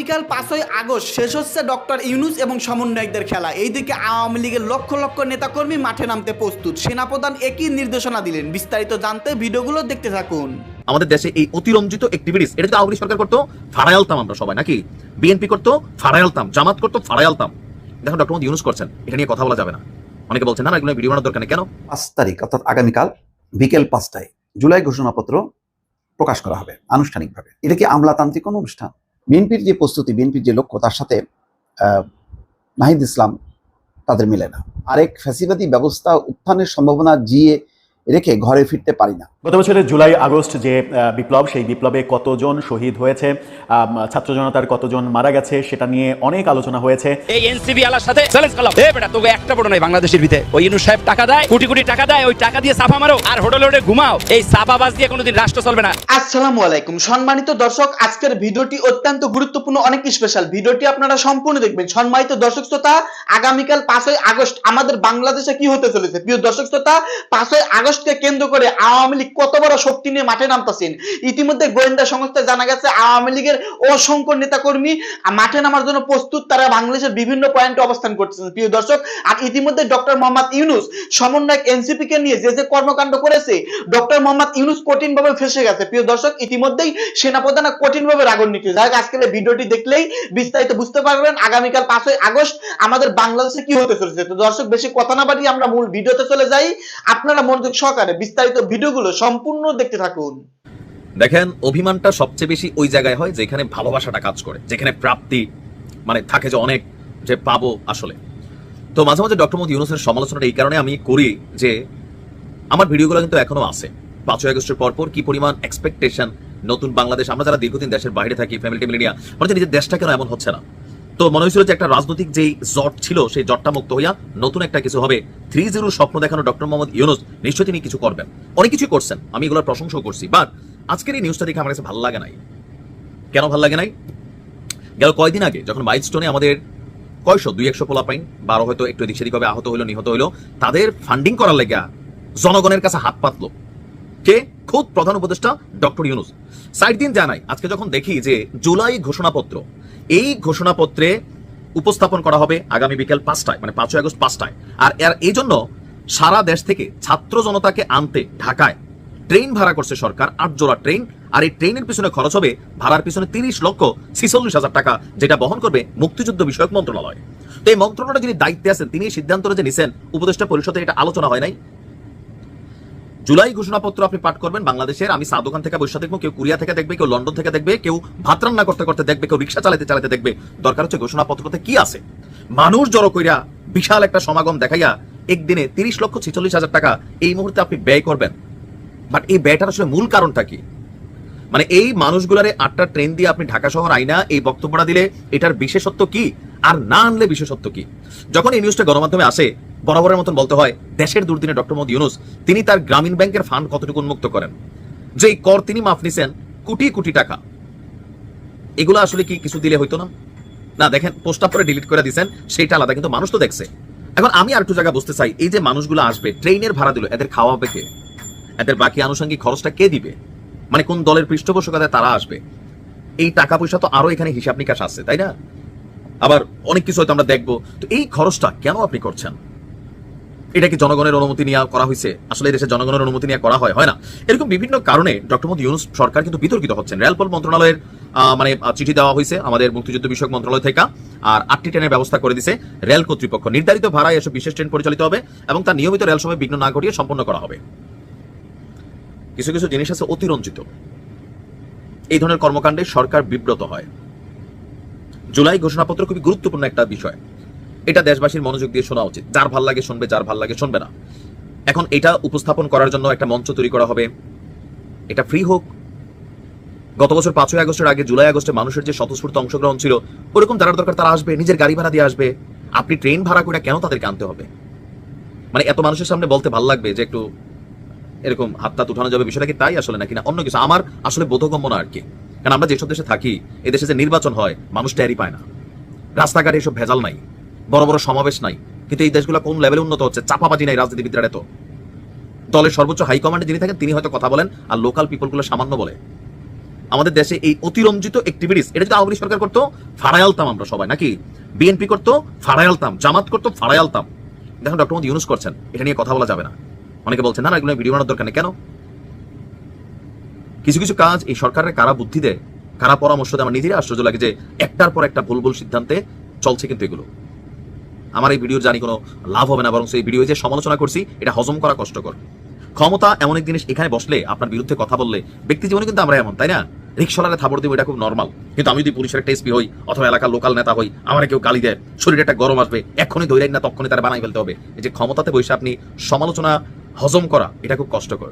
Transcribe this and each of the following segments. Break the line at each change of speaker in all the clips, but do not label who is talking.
আগামীকাল পাঁচই আগস্ট শেষ হচ্ছে ডক্টর ইউনুস এবং সমন্বয়কদের খেলা। এইদিকে আওয়ামী লীগের লক্ষ লক্ষ নেতাকর্মী মাঠে নামতে প্রস্তুত। সেনাপ্রধান একই নির্দেশনা দিলেন। বিস্তারিত জানতে ভিডিওগুলো দেখতে থাকুন।
আমাদের দেশে এই অতিরঞ্জিত অ্যাক্টিভিটিস এটা যদি আওয়ামী লীগ সরকার করতো ফাড়াই আলতাম আমরা সবাই নাকি? বিএনপি করতো ফাড়াই আলতাম জামাত করতো ফাড়াই আলতাম দেখুন ডক্টর মোহাম্মদ ইউনুস করছেন এটা নিয়ে কথা বলা যাবে না। অনেকে বলছেন না না, এগুলো ভিডিও বানানোর দরকার নেই কেন?
পাঁচ তারিখ অর্থাৎ আগামীকাল বিকেল পাঁচটায় জুলাই ঘোষণাপত্র প্রকাশ করা হবে আনুষ্ঠানিকভাবে। এটা কি আমলাতান্ত্রিক কোনো অনুষ্ঠান? বিএনপির যে প্রস্তুতি, বিএনপির যে লক্ষ্য, তার সাথে নাহিদ ইসলাম তাদের মিলে না। আরেক ফ্যাসিবাদী ব্যবস্থা উত্থানের সম্ভাবনা জিয়ে রেখে ঘরে ফিরতে পারি না।
গত বছরের জুলাই আগস্ট যে বিপ্লব সেই বিপ্লবে কতজন শহীদ হয়েছে ছাত্র জনতার কতজন মারা গেছে সেটা নিয়ে অনেক আলোচনা হয়েছে।
এই এনসিবি আলার সাথে চ্যালেঞ্জ করলাম। এ বেটা তোকে একটা বড় নাই বাংলাদেশের ভিতরে। ওই ইউনুস সাহেব টাকা দেয় কোটি কোটি টাকা দেয় ওই টাকা দিয়ে সাফা মারো। আর হোটেলে হোটেলে ঘুমাও। এই সাফাবাজ দিয়ে কোনোদিন রাষ্ট্র চলবে না।
আসসালামু আলাইকুম। সম্মানিত দর্শক আজকের ভিডিওটি অত্যন্ত গুরুত্বপূর্ণ অনেক স্পেশাল ভিডিওটি আপনারা সম্পূর্ণ দেখবেন। সম্মানিত দর্শক শ্রোতা আগামীকাল পাঁচই আগস্ট আমাদের বাংলাদেশে কি হতে চলেছে? প্রিয় দর্শক শ্রোতা পাঁচই আগস্টকে কেন্দ্র করে আওয়ামী লীগ কত বড় শক্তি নিয়ে মাঠে নামতেছেন? ইতিমধ্যে গোয়েন্দা সংস্থায় জানা গেছে আওয়ামী লীগের অসংখ্য নেতাকর্মী মাঠে নামার জন্য প্রস্তুত তারা বাংলাদেশের বিভিন্ন পয়েন্টে অবস্থান করতেছেন। প্রিয় দর্শক আর ইতিমধ্যে ডক্টর মোহাম্মদ ইউনুস সমন্বয়ক এনসিপি কে নিয়ে যে যে কর্মকাণ্ড করেছে ডক্টর মোহাম্মদ ইউনুস কঠিন ভাবে ফেসে গেছে। প্রিয় দর্শক ইতিমধ্যেই সেনাপ্রধান কঠিন ভাবে রাগান্বিত। যাই হোক, আজকের ভিডিওটি দেখলেই বিস্তারিত বুঝতে পারবেন। আগামীকাল পাঁচই আগস্ট আমাদের বাংলাদেশে কি হতে চলেছে? তো দর্শক বেশি কথা না বাড়িয়ে আমরা মূল ভিডিওতে চলে যাই। আপনারা মনোযোগ সহকারে বিস্তারিত ভিডিওগুলো সম্পূর্ণ দেখতে থাকুন।
দেখেন, অভিমানটা সবচেয়ে বেশি ওই জায়গায় হয় যেখানে ভালোবাসাটা কাজ করে, যেখানে প্রাপ্তি মানে থাকে যে অনেক যে পাবো আসলে। তো মাঝে মাঝে ডক্টর মোহাম্মদ ইউনুসের সমালোচনাটা এই কারণে আমি করি যে, আমার ভিডিওগুলো কিন্তু এখনও আছে। পাঁচই আগস্টের পর পর কি পরিমাণ এক্সপেকটেশন নতুন বাংলাদেশ, আমরা যারা দীর্ঘদিন দেশের বাইরে থাকি ফ্যামিলি টেমিলি নিয়ে হচ্ছে নিজের দেশটা কেন এমন হচ্ছে না। তো মনে হয়েছিল যে একটা রাজনৈতিক যেই জট ছিল, সেই জটটা মুক্ত হইয়া নতুন একটা কিছু হবে। থ্রি জিরোর স্বপ্ন দেখানো ডক্টর মোহাম্মদ ইউনুস নিশ্চয়ই তিনি কিছু করবেন। অনেক কিছুই করছেন, আমি এগুলোর প্রশংসাও করছি। বাট আজকের এই নিউজটা দেখে আমার কাছে ভালো লাগে নাই। কেন ভালো লাগে নাই? গেল কয়দিন আগে যখন মাইলস্টোনে আমাদের কয়শো, দুই একশো পোলা পাইন বারো হয়তো একটু এদিক সেদিক হবে, আহত হইল, নিহত হইল, তাদের ফান্ডিং করার লেগে জনগণের কাছে হাত পাতলো। কে? খুদ প্রধান উপদেষ্টা ডক্টর ইউনুস। সাইড দিন জানাই, আজকে যখন দেখি যে জুলাই ঘোষণাপত্র, এই ঘোষণাপত্রে উপস্থাপন করা হবে আগামী বিকেল পাঁচটায় মানে পাঁচই আগস্ট পাঁচটায়। আর এর এই জন্য সারা দেশ থেকে ছাত্র জনতাকে আনতে ঢাকায় ট্রেন ভাড়া করছে সরকার আট জোড়া ট্রেন, আর এই ট্রেনের পিছনে খরচ হবে, ভাড়ার পিছনে তিরিশ লক্ষ ছিচল্লিশ হাজার টাকা, যেটা বহন করবে মুক্তিযুদ্ধ বিষয়ক মন্ত্রণালয়। তো এই মন্ত্রণালয় যিনি দায়িত্বে আছেন, তিনি সিদ্ধান্তটা যে নিছেন, উপদেষ্টা পরিষদে এটা আলোচনা হয় নাই। জুলাই ঘোষণাপত্র আপনি পাঠ করবেন বাংলাদেশের। আমি চা দোকান থেকে বসে দেখব, কেউ কুরিয়া থেকে দেখবে, কেউ লন্ডন থেকে দেখবে, কেউ ভাত রান্না করতে করতে দেখবে, কেউ রিক্সা চালাতে চালাতে দেখবে। দরকার হচ্ছে ঘোষণাপত্রতে কি আছে? মানুষ জড়ো কইরা বিশাল একটা সমাগম দেখাইয়া একদিনে তিরিশ লক্ষ ছিচল্লিশ হাজার টাকা এই মুহূর্তে আপনি ব্যয় করবেন। বাট এই ব্যয়টার আসলে মূল কারণটা কি? মানে এই মানুষগুলারে আটটা ট্রেন দিয়ে আপনি ঢাকা শহর আইনা, এই বক্তব্যটা দিলে এটার বিশেষত্ব কি? আর না আনলে বিশেষত্ব কি? যখন এই নিউজটা গণমাধ্যমে আসে বরাবরের মতন বলতে হয়, দেশের দুর্দিনে ডক্টর মোহাম্মদ ইউনুস, তিনি তার গ্রামীণ ব্যাংকের ফান্ড কতটুকু উন্মুক্ত করেন? যে কর তিনি মাফ নিছেন, কোটি কোটি টাকা। এগুলো আসলে কি কিছু দিলে হইতো না? না, দেখেন পোস্ট করে ডিলিট করে দিছেন সেটা আলাদা, কিন্তু মানুষ তো দেখছে। এখন আমি আর একটু জায়গা বুঝতে চাই, এই যে মানুষগুলো আসবে ট্রেনের ভাড়া দিল, এদের খাওয়া হবে কে? এদের বাকি আনুষঙ্গিক খরচটা কে দিবে? মানে কোন দলের পৃষ্ঠপোষকতায় তারা আসবে? এই টাকা পয়সা তো আরও এখানে হিসাব নিকাশ আছে, তাই না? আবার অনেক কিছু হয়তো আমরা দেখব। তো এই খরচটা কেন আপনি করছেন? এটা কি জনগণের অনুমতি নিয়ে করা হয়েছে আসলে দেশে জনগণের অনুমতি নিয়ে করা হয় হয় না। এরকম বিভিন্ন কারণে ডক্টর মোদী ইউনুস সরকার কিন্তু বিতর্কিত হচ্ছেন। রেলপল মন্ত্রণালয়ের মানে চিঠি দেওয়া হয়েছে আমাদের মুক্তিযুদ্ধ বিষয়ক মন্ত্রণালয় থেকে, আর আটটি ট্রেনের ব্যবস্থা করে দিছে রেল কর্তৃপক্ষ। নির্ধারিত ভাড়ায় এসব বিশেষ ট্রেন পরিচালিত হবে এবং তার নিয়মিত রেল সময় বিঘ্ন না ঘটিয়ে সম্পন্ন করা হবে। কিছু কিছু জিনিস আছে অতিরঞ্জিত। এই ধরনের কর্মকাণ্ডে সরকার বিব্রত হয়। জুলাই ঘোষণাপত্র খুবই গুরুত্বপূর্ণ একটা বিষয়। এটা দেশবাসীর মনোযোগ দিয়ে শোনা উচিত। যার ভালো লাগে শুনবে, যার ভালো লাগে শুনবে না। এখন এটা উপস্থাপন করার জন্য একটা মঞ্চ তৈরি করা হবে। এটা ফ্রি হোক। গত বছর পাঁচই আগস্টের আগে জুলাই আগস্টে মানুষের যে স্বতঃস্ফূর্ত অংশগ্রহণ ছিল, ওরকম যারা দরকার তারা আসবে, নিজের গাড়ি ভাড়া দিয়ে আসবে। আপনি ট্রেন ভাড়া করে কেন তাদেরকে আনতে হবে? মানে এত মানুষের সামনে বলতে ভালো লাগবে যে একটু এরকম হাত তাত উঠানো যাবে বিষয়টা কি তাই আসলে নাকি না? অন্য কিছু। আমার আসলে বোধগম্য না আর কি। কারণ আমরা যেসব দেশে থাকি এই দেশে যে নির্বাচন হয়, মানুষ ট্যারি পায় না। রাস্তাঘাটে এসব ভেজাল নাই। বড় বড় সমাবেশ নাই। কিন্তু এই দেশগুলো কোন লেভেলে উন্নত হচ্ছে? চাপাবাজি নাই রাজনীতিবিদরা এত দলের সর্বোচ্চ হাইকমান্ডে যিনি থাকেন, তিনি হয়তো কথা বলেন আর লোকাল পিপলগুলো সামান্য বলে। আমাদের দেশে এই অতিরঞ্জিত অ্যাক্টিভিটিস এটা যদি আওয়ামী সরকার করতো ফাড়াই আলতাম আমরা সবাই, নাকি? বিএনপি করতো ফাড়াই আলতাম জামাত করতো ফাড়াই আলতাম দেখুন ডক্টর মোদী ইউনুস করছেন, এটা নিয়ে কথা বলা যাবে না। অনেকে বলছেন, না এগুলো ভিডিও বানানোর দরকার নেই। কেন? কিছু কিছু কাজ এই সরকারের কারা বুদ্ধি দেয়, কারা পরামর্শ দেয়, আমার নিজেরই আশ্চর্য লাগে যে একটার পর একটা ভুল ভুল সিদ্ধান্তে চলছে কিন্তু এগুলো। আমার এই ভিডিওর জানি কোনো লাভ হবে না, বরং সেই ভিডিও যে সমালোচনা করছি, এটা হজম করা কষ্টকর। ক্ষমতা এমন এক জিনিস এখানে বসলে, আপনার বিরুদ্ধে কথা বললে, ব্যক্তি জীবনে কিন্তু আমরা এমন, তাই না? রিক্সাওয়ালারে থাপড় দিব, এটা খুব নর্মাল কিন্তু আমি যদি পুলিশের একটা এসপি হই, অথবা এলাকার লোকাল নেতা হই, আমার কেউ গালি দেয়, শরীরে একটা গরম আসবে, এক্ষুনি ধৈর্য না তখনই তারা বানাই ফেলতে হবে। এই যে ক্ষমতাতে বসে আপনি সমালোচনা হজম করা, এটা খুব কষ্টকর।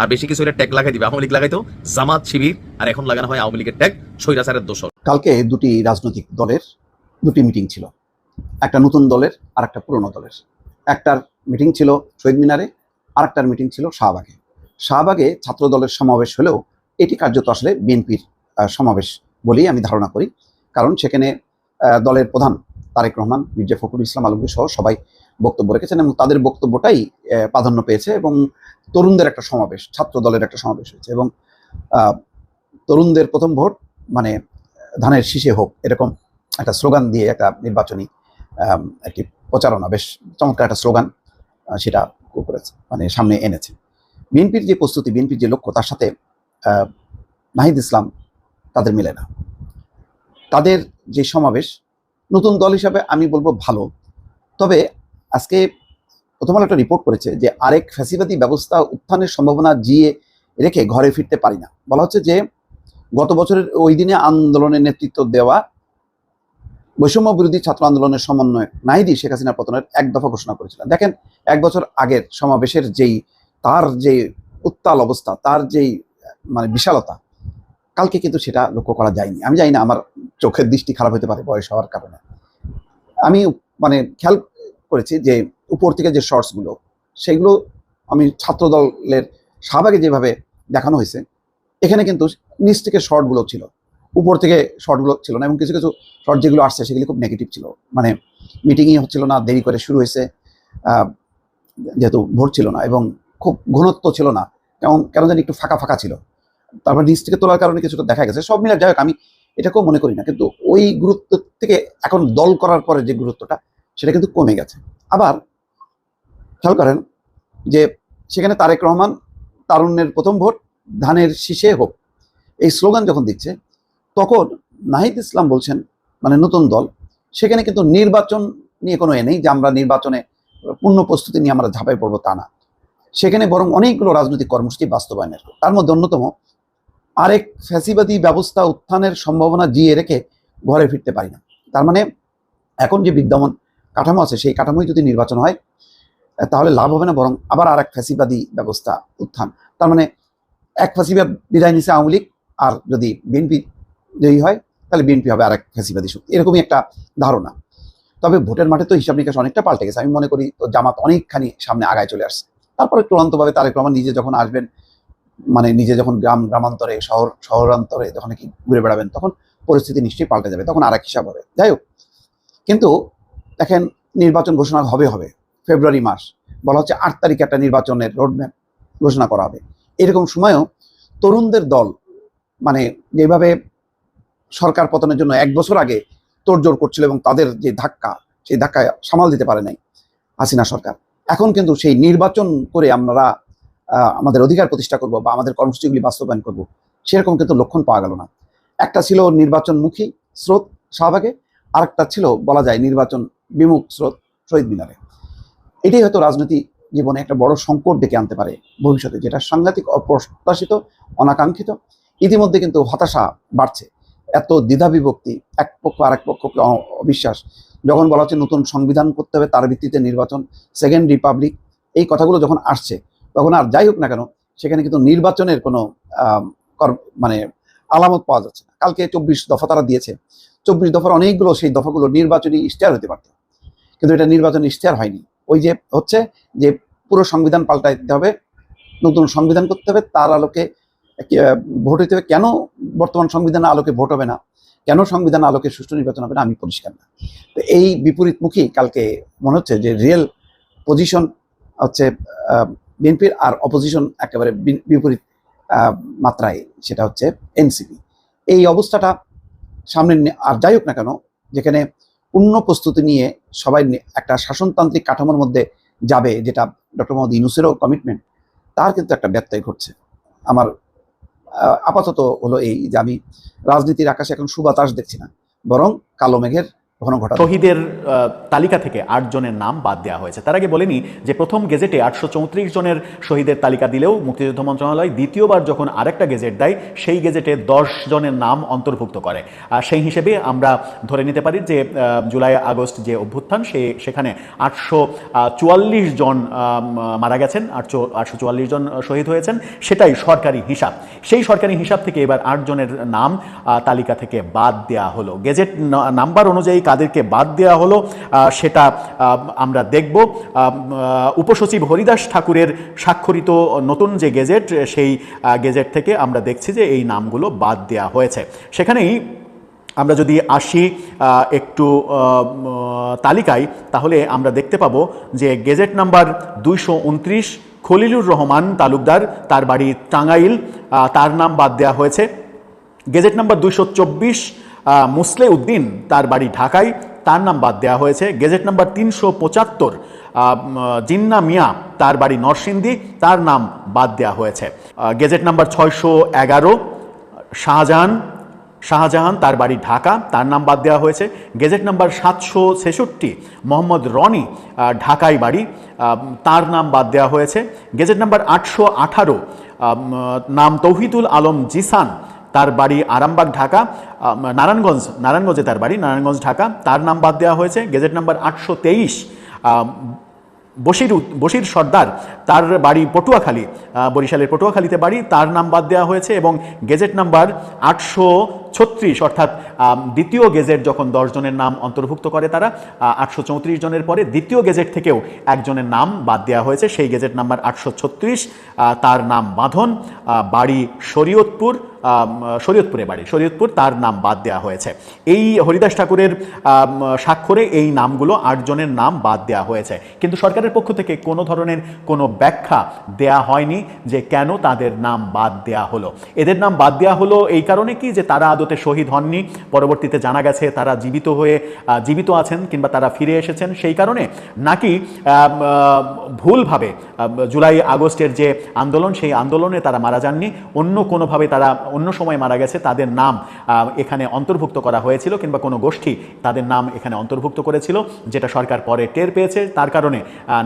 আর বেশি কিছু ট্যাগ লাগাই দিবে, আওয়ামী লীগ লাগাইতো, জামাত, শিবির, আর এখন লাগানো হয় আওয়ামী লীগের ট্যাগ স্বৈরাচারের দোষর।
কালকে দুটি রাজনৈতিক দলের, দুটি মিটিং ছিল। একটা নতুন দলের আর একটা পুরনো দলের। একটার মিটিং ছিল শহীদ মিনারে আর একটার মিটিং ছিল শাহবাগে। শাহবাগে ছাত্র দলের সমাবেশ হলেও এটি কার্যত আসলে বিএনপির সমাবেশ বলেই আমি ধারণা করি। কারণ সেখানে দলের প্রধান তারেক রহমান, মির্জা ফখরুল ইসলাম আলমগীর সহ সবাই বক্তব্য রেখেছেন এবং তাদের বক্তব্যটাই প্রাধান্য পেয়েছে এবং তরুণদের একটা সমাবেশ, ছাত্র দলের একটা সমাবেশ হয়েছে এবং তরুণদের প্রথম ভোট মানে ধানের শীষে হোক, এরকম একটা স্লোগান দিয়ে একটা নির্বাচনী একটি প্রচারণা, বেশ চমৎকার একটা স্লোগান সেটা করেছে মানে সামনে এনেছে। বিএনপির যে প্রস্তুতি, বিএনপির যে লক্ষ্য, তার সাথে নাহিদ ইসলাম তাদের মিলে না। তাদের যে সমাবেশ, নতুন দল হিসাবে আমি বলব ভালো। তবে আজকে প্রথম একটা রিপোর্ট করেছে যে, আরেক ফ্যাসিবাদী ব্যবস্থা উত্থানের সম্ভাবনা জিয়ে রেখে ঘরে ফিরতে পারি না। বলা হচ্ছে যে, গত বছরের ওই দিনে আন্দোলনের নেতৃত্ব দেওয়া বৈষম্য বিরোধী ছাত্র আন্দোলনের সমন্বয়ক নাহিদি শেখ হাসিনার পতনের এক দফা ঘোষণা করেছিলেন। দেখেন, এক বছর আগের সমাবেশের যেই, তার যে উত্তাল অবস্থা, তার যেই মানে বিশালতা, কালকে কিন্তু সেটা লক্ষ্য করা যায়নি। আমি জানি না, আমার চোখের দৃষ্টি খারাপ হতে পারে বয়স হওয়ার কারণে। আমি মানে খেয়াল করেছি যে উপর থেকে যে শর্টসগুলো, সেগুলো আমি ছাত্র দলের শাহবাগে যেভাবে দেখানো হয়েছে, এখানে কিন্তু নিচ থেকে শর্টগুলো ছিল। উপর থেকে শর্টগুলো ছিল না, এবং কিছু কিছু শর্ট যেগুলো আসছে সেগুলি খুব নেগেটিভ ছিল। মানে মিটিংই হচ্ছিল না, দেরি করে শুরু হয়েছে যেহেতু ভোট ছিল না, এবং খুব ঘনত্ব ছিল না, কেমন, কেন জানি একটু ফাঁকা ফাঁকা ছিল। তারপর নিচ থেকে তোলার কারণে কিছুটা দেখা গেছে, সব মিলে যাই হোক, আমি এটাকেও মনে করি না, কিন্তু ওই গুরুত্ব থেকে এখন দল করার পরে যে গুরুত্বটা, সেটা কিন্তু কমে গেছে। আবার খেয়াল করেন যে সেখানে তারেক রহমান, তারুণ্যের প্রথম ভোট, ধানের শীষে হোক, এই স্লোগান যখন দিচ্ছে তখন নাহিদ ইসলাম বলছেন মানে নতুন দল, সেখানে কিন্তু নির্বাচন নিয়ে কোনো এ নেই যে আমরা নির্বাচনে পূর্ণ প্রস্তুতি নিয়ে আমরা ঝাঁপাই পড়ব তা না। সেখানে বরং অনেকগুলো রাজনৈতিক কর্মসূচি বাস্তবায়নের। তার মধ্যে অন্যতম, আরেক ফ্যাসিবাদী ব্যবস্থা উত্থানের সম্ভাবনা জিয়ে রেখে ঘরে ফিরতে পারি না। তার মানে এখন যে বিদ্যমান কাঠামো আছে, সেই কাঠামোই যদি নির্বাচন হয়, তাহলে লাভ হবে না, বরং আবার আর এক ফ্যাসিবাদী ব্যবস্থা উত্থান। তার মানে এক ফ্যাসিবাদ বিদায় নিছে আওয়ামী লীগ, আর যদি বিএনপি জয়ী হয়, তাহলে বিএনপি হবে আর এক ফ্যাসিবাদী শক্তি। এরকমই একটা ধারণা। তবে ভোটের মাঠে তো হিসাব নিকাশ অনেকটা পাল্টে গেছে। আমি মনে করি তো জামাত অনেকখানি সামনে আগায় চলে আসছে। তারপরে চূড়ান্তভাবে তারেক রহমান নিজে যখন আসবেন মানে নিজে যখন গ্রাম, গ্রামান্তরে, শহর, শহরান্তরে যখন কি ঘুরে বেড়াবেন, তখন পরিস্থিতি নিশ্চয়ই পাল্টে যাবে। তখন আর এক হিসাব হবে। যাই হোক, কিন্তু দেখেন নির্বাচন ঘোষণা হবে হবে। ফেব্রুয়ারি মাস, বলা হচ্ছে আট তারিখে একটা নির্বাচনের রোডম্যাপ ঘোষণা করা হবে। এরকম সময়েও তরুণদের দল মানে যেভাবে সরকার পতনের জন্য এক বছর আগে তোড়জোড় করছিল এবং তাদের যে ধাক্কা, সেই ধাক্কা সামাল দিতে পারে নাই হাসিনা সরকার। এখন কিন্তু সেই নির্বাচন করে আমরা আমাদের অধিকার প্রতিষ্ঠা করব বা আমাদের কর্মসূচিগুলি বাস্তবায়ন করব, সেরকম কিন্তু লক্ষণ পাওয়া গেল না। একটা ছিল নির্বাচনমুখী স্রোত শাহবাগে, আরেকটা ছিল বলা যায় নির্বাচন বিমুখ স্রোত শহীদ মিনারে। এটাই হয়তো রাজনীতি জীবনে একটা বড় সংকট ডেকে আনতে পারে ভবিষ্যতে, যেটা সাংঘাতিক অপ্রত্যাশিত, অনাকাঙ্ক্ষিত। ইতিমধ্যে কিন্তু হতাশা বাড়ছে। এত দ্বিধা বিভক্তি, এক পক্ষ আরেক পক্ষকে অবিশ্বাস। যখন বলা হচ্ছে নতুন সংবিধান করতে হবে, তার ভিত্তিতে নির্বাচন সেকেন্ড রিপাবলিক এই কথাগুলো যখন আসছে, তখন আর যাই হোক না কেন, সেখানে কিন্তু নির্বাচনের কোনো মানে আলামত পাওয়া যাচ্ছে না। কালকে চব্বিশ দফা তারা দিয়েছে। চব্বিশ দফার অনেকগুলো সেই দফাগুলো নির্বাচনী ইশতেহার হতে পারত। কিন্তু এটা নির্বাচন ইশতেহার হয়নি। ওই যে হচ্ছে যে পুরো সংবিধান পাল্টাই দিতে হবে, নতুন সংবিধান করতে হবে, তার আলোকে ভোট হইতে হবে। কেন বর্তমান সংবিধানের আলোকে ভোট হবে না? কেন সংবিধান আলোকে সুষ্ঠু নির্বাচন হবে না? আমি পরিষ্কার না। তো এই বিপরীতমুখী কালকে মনে হচ্ছে যে রিয়েল পজিশন হচ্ছে বিএনপির আর অপোজিশন একেবারে বিপরীত মাত্রায়, সেটা হচ্ছে এনসিপি। এই অবস্থাটা সামনে আর যাই হোক না কেন, যেখানে পূর্ণ প্রস্তুতি নিয়ে সবাই একটা শাসনতান্ত্রিক কাঠামোর মধ্যে যাবে, যেটা ডক্টর মোহাম্মদ ইউনুসেরও কমিটমেন্ট তার কিন্তু একটা ব্যত্যয় ঘটছে। আমার আপাতত হলো এই যে আমি রাজনীতির আকাশে এখন সুবাতাস দেখছি না বরং কালো মেঘের
শহীদের তালিকা থেকে আট জনের নাম বাদ দেওয়া হয়েছে। তার আগে বলেনি যে প্রথম গেজেটে আটশো চৌত্রিশ জনের শহীদের তালিকা দিলেও মুক্তিযুদ্ধ মন্ত্রণালয় দ্বিতীয়বার যখন আরেকটা গেজেট দেয়, সেই গেজেটে দশ জনের নাম অন্তর্ভুক্ত করে। আর সেই হিসেবে আমরা ধরে নিতে পারি যে জুলাই, আগস্ট যে অভ্যুত্থান, সে, সেখানে আটশো চুয়াল্লিশ জন মারা গেছেন, আটশো আটশো চুয়াল্লিশ জন শহীদ হয়েছেন। সেটাই সরকারি হিসাব। সেই সরকারি হিসাব থেকে এবার আট জনের নাম তালিকা থেকে বাদ দেওয়া হলো। গেজেট নাম্বার অনুযায়ী কাদেরকে বাদ দেওয়া হলো। সেটা আমরা দেখব। উপসচিব হরিদাস ঠাকুরের স্বাক্ষরিত নতুন যে গেজেট, সেই গেজেট থেকে আমরা দেখছি যে এই নামগুলো বাদ দেওয়া হয়েছে। সেখানেই আমরা যদি আসি একটু তালিকায়, তাহলে আমরা দেখতে পাব যে গেজেট নাম্বার দুইশো উনত্রিশ, খলিলুর রহমান তালুকদার, তার বাড়ি টাঙ্গাইল তার নাম বাদ দেওয়া হয়েছে। গেজেট নাম্বার দুইশো চব্বিশ মুসলে উদ্দিন তার বাড়ি ঢাকায়। তার নাম বাদ দেওয়া হয়েছে। গেজেট নাম্বার তিনশো পঁচাত্তর জিন্না মিয়া তার বাড়ি নরসিংদী, তার নাম বাদ দেওয়া হয়েছে। গেজেট নাম্বার ছয়শো এগারো, শাহজাহান শাহজাহান তার বাড়ি ঢাকা, তার নাম বাদ দেওয়া হয়েছে। গেজেট নাম্বার সাতশো ছেষট্টি, মোহাম্মদ রনি ঢাকায় বাড়ি তার নাম বাদ দেওয়া হয়েছে। গেজেট নাম্বার আটশো আঠারো নাম তৌহিদুল আলম জিসান তার বাড়ি আরামবাগ, ঢাকা নারায়ণগঞ্জ, নারায়ণগঞ্জে তার বাড়ি, নারায়ণগঞ্জ, ঢাকা। তার নাম বাদ দেওয়া হয়েছে। গেজেট নাম্বার আটশো তেইশ বশির বশির সর্দার, তার বাড়ি পটুয়াখালী বরিশালের পটুয়াখালীতে বাড়ি। তার নাম বাদ দেওয়া হয়েছে এবং গেজেট নাম্বার আটশো ছত্রিশ অর্থাৎ দ্বিতীয় গেজেট যখন জনের নাম অন্তর্ভুক্ত করে তারা আটশো চৌত্রিশ জনের পরে দ্বিতীয় গেজেট থেকেও একজনের নাম বাদ দেওয়া হয়েছে। সেই গেজেট নাম্বার আটশো ছত্রিশ তার নাম বাঁধন বাড়ি শরীয়তপুর শরীয়তপুরে বাড়ি শরীয়তপুর, তার নাম বাদ দেওয়া হয়েছে। এই হরিদাস ঠাকুরের স্বাক্ষরে এই নামগুলো আটজনের নাম বাদ দেওয়া হয়েছে। কিন্তু সরকারের পক্ষ থেকে কোনো ধরনের কোনো ব্যাখ্যা দেয়া হয়নি যে কেন তাদের নাম বাদ দেয়া হলো। এদের নাম বাদ দেওয়া হলো এই কারণে কি? যে তারা আদতে শহীদ হননি। পরবর্তীতে জানা গেছে তারা জীবিত হয়ে জীবিত আছেন কিংবা তারা ফিরে এসেছেন। সেই কারণে নাকি ভুলভাবে জুলাই, আগস্টের যে আন্দোলন, সেই আন্দোলনে তারা মারা যাননি। অন্য কোনোভাবে তারা অন্য সময় মারা গেছে। তাদের নাম এখানে অন্তর্ভুক্ত করা হয়েছিল কিংবা কোনো গোষ্ঠী তাদের নাম এখানে অন্তর্ভুক্ত করেছিল, যেটা সরকার পরে টের পেয়েছে। তার কারণে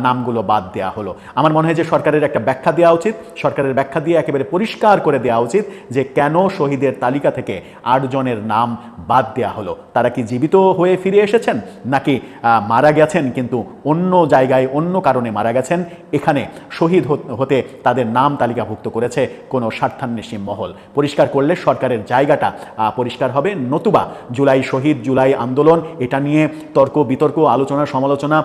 নামগুলো বাদ দেওয়া হলো। আমার মনে হয় যে সরকারের একটা ব্যাখ্যা দেওয়া উচিত। সরকারের ব্যাখ্যা দিয়ে একেবারে পরিষ্কার করে দেওয়া উচিত যে কেন শহীদের তালিকা থেকে আট জনের নাম বাদ দেওয়া হলো। তারা কি জীবিত হয়ে ফিরে এসেছেন? নাকি মারা গেছেন কিন্তু অন্য জায়গায়, অন্য কারণে মারা গেছেন? এখানে শহীদ হতে তাদের নাম তালিকাভুক্ত করেছে কোনো স্বার্থান্বেষী মহল। পরিষ্কার করলে সরকারের জায়গাটা পরিষ্কার হবে। নতুবা জুলাই শহীদ, জুলাই আন্দোলন, এটা নিয়ে তর্ক বিতর্ক, আলোচনা, সমালোচনা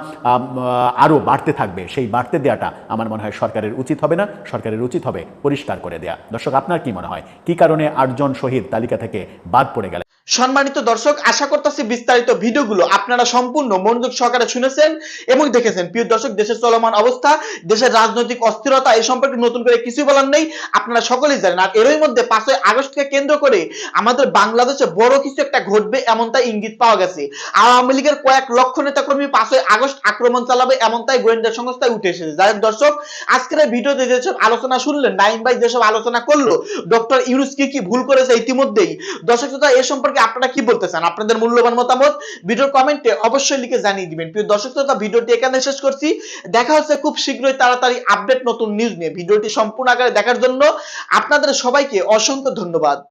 আরও বাড়তে থাকবে। সেই বাড়তে দেওয়াটা আমার মনে হয় সরকারের উচিত হবে না। সরকারের উচিত হবে পরিষ্কার করে দেয়া। দর্শক, আপনার কি মনে হয়? কি কারণে আটজন শহীদ তালিকা থেকে বাদ পড়ে গেলেন
সম্মানিত দর্শক, আশা করতেছি বিস্তারিত ভিডিওগুলো আপনারা সম্পূর্ণ মনোযোগ সহকারে শুনেছেন এবং দেখেছেন। প্রিয় দর্শক দেশের চলমান অবস্থা, দেশের রাজনৈতিক অস্থিরতা এই সম্পর্কে নতুন করে কিছু বলার নেই। আপনারা সকলেই জানেন, আর এরই মধ্যে পাঁচই আগস্টকে কেন্দ্র করে আমাদের বাংলাদেশে বড় কিছু একটা ঘটবে এমনটাই ইঙ্গিত পাওয়া গেছে। আওয়ামী লীগের কয়েক লক্ষ নেতাকর্মী পাঁচই আগস্ট আক্রমণ চালাবে এমনটাই গোয়েন্দা সংস্থায় উঠে এসেছে। যাই হোক দর্শক, আজকের ভিডিওতে যেসব আলোচনা শুনলেন, নাইম ভাই যেসব আলোচনা করল, ডক্টর ইউনুস কি কি ভুল করেছে ইতিমধ্যেই। দর্শক শ্রোতা, এ সম্পর্কে আপনারা কি বলতে চান আপনাদের মূল্যবান মতামত ভিডিওর কমেন্টে অবশ্যই লিখে জানিয়ে দিবেন। প্রিয় দর্শক শ্রোতা, ভিডিওটি এখানে শেষ করছি। দেখা হচ্ছে খুব শীঘ্রই তাড়াতাড়ি আপডেট নতুন নিউজ নিয়ে। ভিডিওটি সম্পূর্ণ আকারে দেখার জন্য আপনাদের সবাইকে অসংখ্য ধন্যবাদ।